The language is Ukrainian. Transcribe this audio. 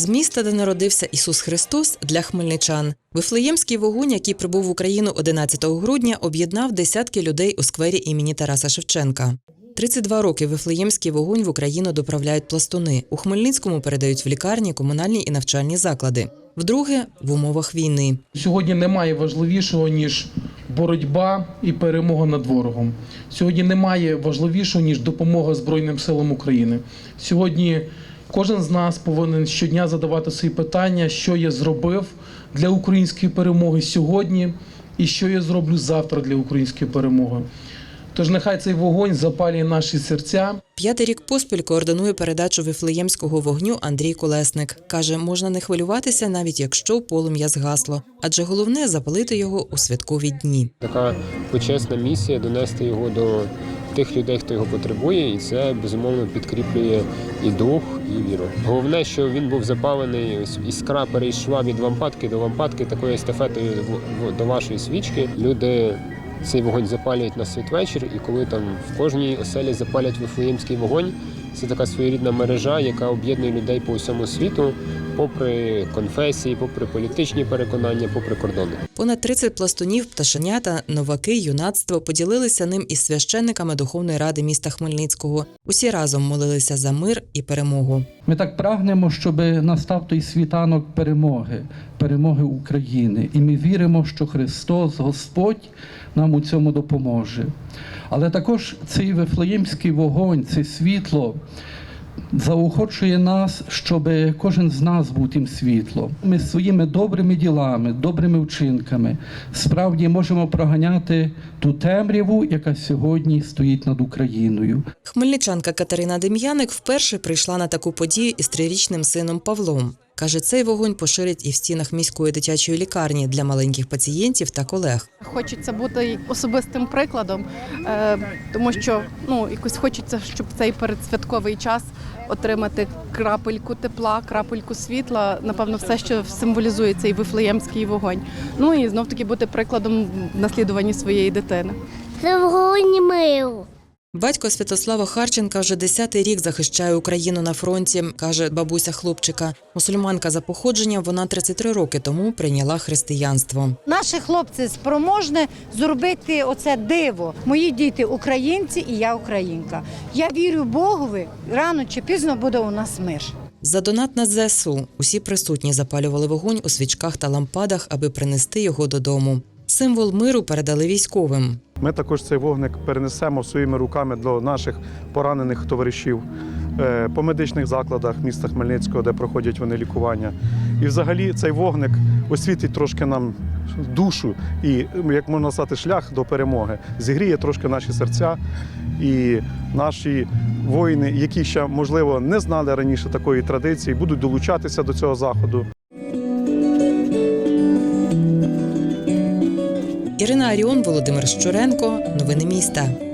З міста, де народився Ісус Христос, для хмельничан. Вифлеємський вогонь, який прибув в Україну 11 грудня, об'єднав десятки людей у сквері імені Тараса Шевченка. 32 роки Вифлеємський вогонь в Україну доправляють пластуни. У Хмельницькому передають в лікарні, комунальні і навчальні заклади. Вдруге в умовах війни. Сьогодні немає важливішого ніж боротьба і перемога над ворогом. Сьогодні немає важливішого ніж допомога Збройним силам України. Сьогодні кожен з нас повинен щодня задавати собі питання, що я зробив для української перемоги сьогодні, і що я зроблю завтра для української перемоги. Тож нехай цей вогонь запалює наші серця. П'ятий рік поспіль координує передачу вифлеємського вогню Андрій Колесник. Каже, можна не хвилюватися, навіть якщо полум'я згасло, адже головне запалити його у святкові дні. Така почесна місія донести його до тих людей, хто його потребує, і це безумовно підкріплює і дух, і віру. Головне, що він був запалений, ось іскра перейшла від лампадки до лампадки, такою естафетою до вашої свічки. Люди цей вогонь запалюють на світвечір, і коли там в кожній оселі запалять вифлеємський вогонь, це така своєрідна мережа, яка об'єднує людей по всьому світу, попри конфесії, попри політичні переконання, попри кордони. Понад 30 пластунів, пташенята, новаки, юнацтво поділилися ним із священниками Духовної ради міста Хмельницького. Усі разом молилися за мир і перемогу. Ми так прагнемо, щоб настав той світанок перемоги, перемоги України. І ми віримо, що Христос, Господь, нам у цьому допоможе. Але також цей вифлеємський вогонь, це світло заохочує нас, щоб кожен з нас був тим світлом. Ми своїми добрими ділами, добрими вчинками справді можемо проганяти ту темряву, яка сьогодні стоїть над Україною. Хмельничанка Катерина Дем'яник вперше прийшла на таку подію із трирічним сином Павлом. Каже, цей вогонь поширять і в стінах міської дитячої лікарні для маленьких пацієнтів та колег. Хочеться бути особистим прикладом, е, тому що ну якось хочеться, щоб цей передсвятковий час отримати крапельку тепла, крапельку світла. Напевно, все, що символізує цей вифлеємський вогонь. Ну і знов таки бути прикладом в наслідуванні своєї дитини. Це вогонь миру. Батько Святослава Харченка вже десятий рік захищає Україну на фронті, каже бабуся хлопчика. Мусульманка за походженням вона 33 роки тому прийняла християнство. Наші хлопці спроможні зробити оце диво. Мої діти українці і я українка. Я вірю Богові, рано чи пізно буде у нас мир. За донат на ЗСУ усі присутні запалювали вогонь у свічках та лампадах, аби принести його додому. Символ миру передали військовим. Ми також цей вогник перенесемо своїми руками до наших поранених товаришів е, по медичних закладах міста Хмельницького, де проходять вони лікування. І взагалі цей вогник освітить трошки нам душу і, як можна сказати, шлях до перемоги. Зігріє трошки наші серця і наші воїни, які ще можливо не знали раніше такої традиції, будуть долучатися до цього заходу. Ірина Аріон, Володимир Щуренко. Новини міста.